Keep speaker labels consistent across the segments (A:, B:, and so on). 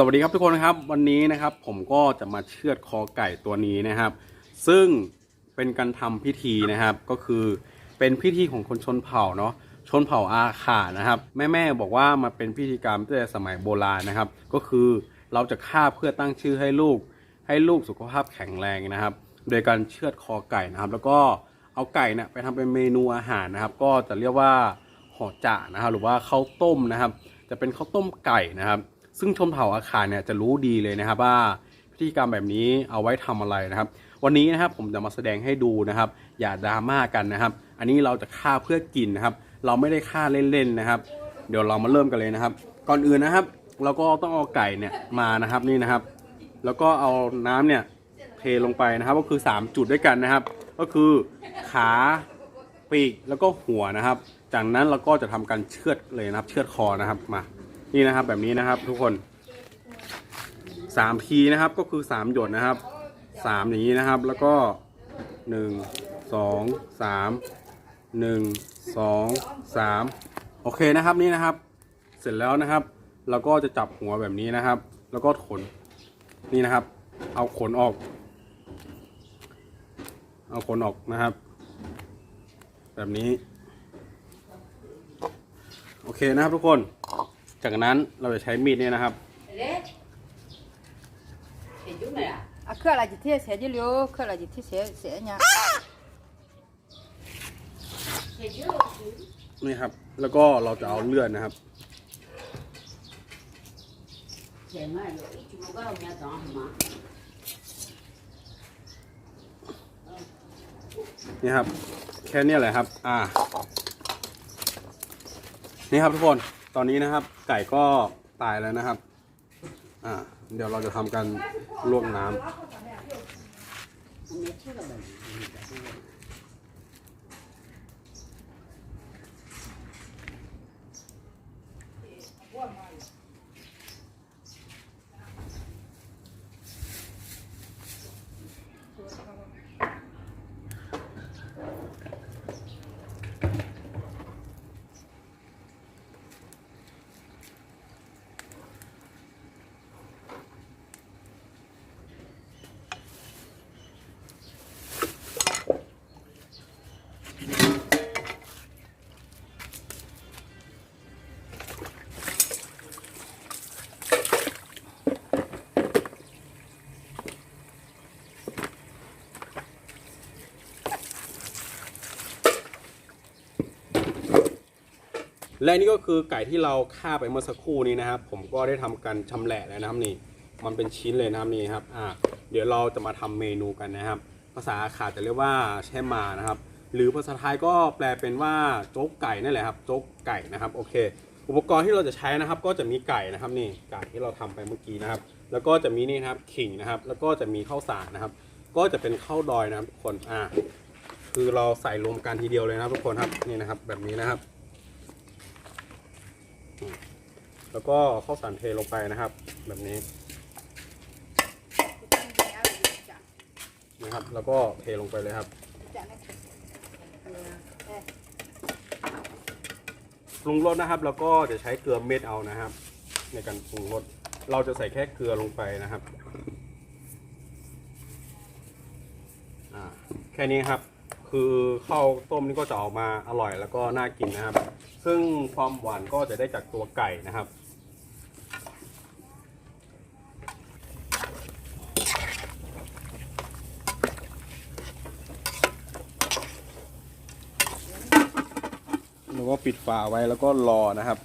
A: สวัสดีครับทุกคนนะครับวันนี้นะครับผมก็จะมาเชือดคอไก่ตัวนี้นะครับ ซึ่งเป็นการทำพิธีนะครับก็คือเป็นพิธีของคนชนเผ่าเนาะชนเผ่าอาขานะครับแม่ๆบอกว่ามาเป็นพิธีกรรมตั้งแต่สมัยโบราณนะครับ ก็คือเราจะฆ่าเพื่อตั้งชื่อให้ลูก ให้ลูกสุขภาพแข็งแรงนะครับ โดยการเชือดคอไก่นะครับ แล้วก็เอาไก่เนี่ยไปทำเป็นเมนูอาหารนะครับ ก็จะเรียกว่าห่อจ่านะครับหรือว่าข้าวต้มนะครับ จะเป็นข้าวต้มไก่นะครับ ซึ่งชนเผ่าอาคาเนี่ยจะรู้ดีเลยนะครับว่าพิธีกรรมแบบนี้เอาไว้ทำอะไรนะครับ วันนี้นะครับผมจะมาแสดงให้ดูนะครับ อย่าดราม่ากันนะครับ อันนี้เราจะฆ่าเพื่อกินนะครับ เราไม่ได้ฆ่าเล่นๆนะครับ เดี๋ยวเรามาเริ่มกันเลยนะครับ ก่อนอื่นนะครับ เราก็ต้องเอาไก่เนี่ยมานะครับนี่นะครับ แล้วก็เอาน้ำเนี่ยเทลงไปนะครับ ก็คือ 3 จุดด้วยกันนะครับ ก็คือขาปีกแล้วก็หัวนะครับ จากนั้นเราก็จะทำการเชือดเลยนะครับ เชือดคอนะครับมา นี่นะครับแบบนี้นะครับ ทุกคนสามทีนะครับก็คือสามหยดนะครับสามอย่างนี้นะครับ แล้วก็หนึ่งสองสามหนึ่งสองสามโอเคนะครับนี่นะครับ เสร็จแล้วนะครับเราก็จะจับหัวแบบนี้นะครับ แล้วก็ขนนี่นะครับ เอาขนออก เอาขนออกนะครับ แบบนี้ โอเคนะครับทุกคน จากนั้นเราจะใช้มีดเนี่ยนะครับ
B: à khơi là gì thế sẽ dữ liệu khơi là gì thế sẽ sẽ nha
A: นี่ครับ แล้วก็เราจะเอาเลือดนะครับ นี่ครับ แค่เนี้แหละครับ อ่า นี่ครับทุกคน ตอนนี้นะครับ ไก่ก็ตายแล้วนะครับ อ่า เดี๋ยวเราจะทำการลวกน้ำ และนี่ก็คือไก่ที่เราฆ่าไปเมื่อสักครู่นี้นะครับ ผมก็ได้ทำการชำแหละแล้วนะครับนี่ มันเป็นชิ้นเลยนะครับนี่ครับอ่าเดี๋ยวเราจะมาทำเมนูกันนะครับ ภาษาขาดจะเรียกว่าแช่มานะครับ หรือภาษาไทยก็แปลเป็นว่าโจ๊กไก่นั่นแหละครับโจ๊กไก่นะครับโอเค อุปกรณ์ที่เราจะใช้นะครับ ก็จะมีไก่นะครับนี่ไก่ที่เราทำไปเมื่อกี้นะครับ แล้วก็จะมีนี่นะครับขิงนะครับ แล้วก็จะมีข้าวสารนะครับ ก็จะเป็นข้าวดอยนะครับทุกคนอ่าคือเราใส่รวมกันทีเดียวเลยนะครับทุกคนครับนี่นะครับแบบนี้นะครับ แล้วก็ข้าวสารเทลงไปนะครับ แบบนี้นะครับ แล้วก็เทลงไปเลยครับปรุงรสนะครับ แล้วก็จะใช้เกลือเม็ดเอานะครับ ในการปรุงรสเราจะใส่แค่เกลือลงไปนะครับแค่นี้ครับ คือข้าวต้มนี่ก็จะออกมาอร่อยแล้วก็น่ากินนะครับ ซึ่งความหวานก็จะได้จากตัวไก่นะครับหรือว่าปิดฝาไว้แล้วก็รอนะครับ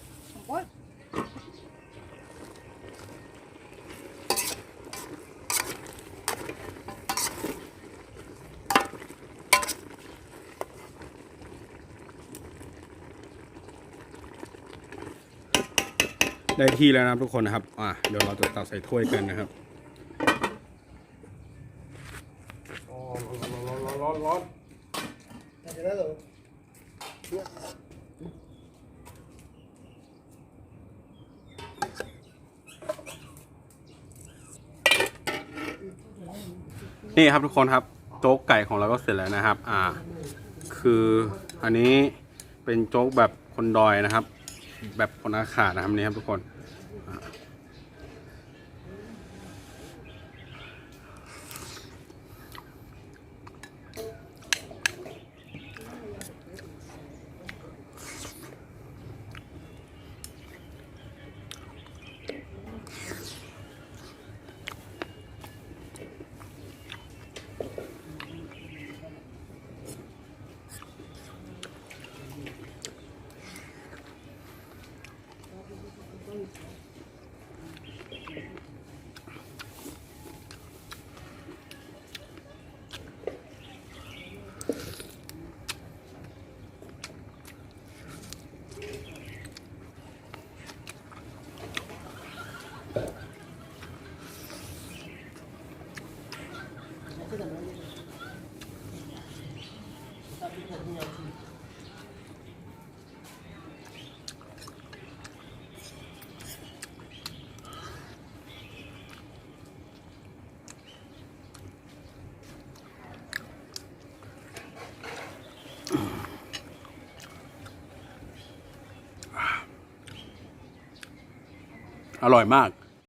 A: ได้ที่แล้วนะครับทุกคนนะครับ อะเดี๋ยวเราจะตักใส่ถ้วยกันนะครับร้อนร้อนร้อนร้อนี่ครับทุกคนครับโจ๊กไก่ของเราก็เสร็จแล้วนะครับ อ่า คืออันนี้เป็นโจ๊กแบบคนดอยนะครับ แบบคนอาขาดนะครับนี่ครับทุกคน 아, 그냥 อร่อยมาก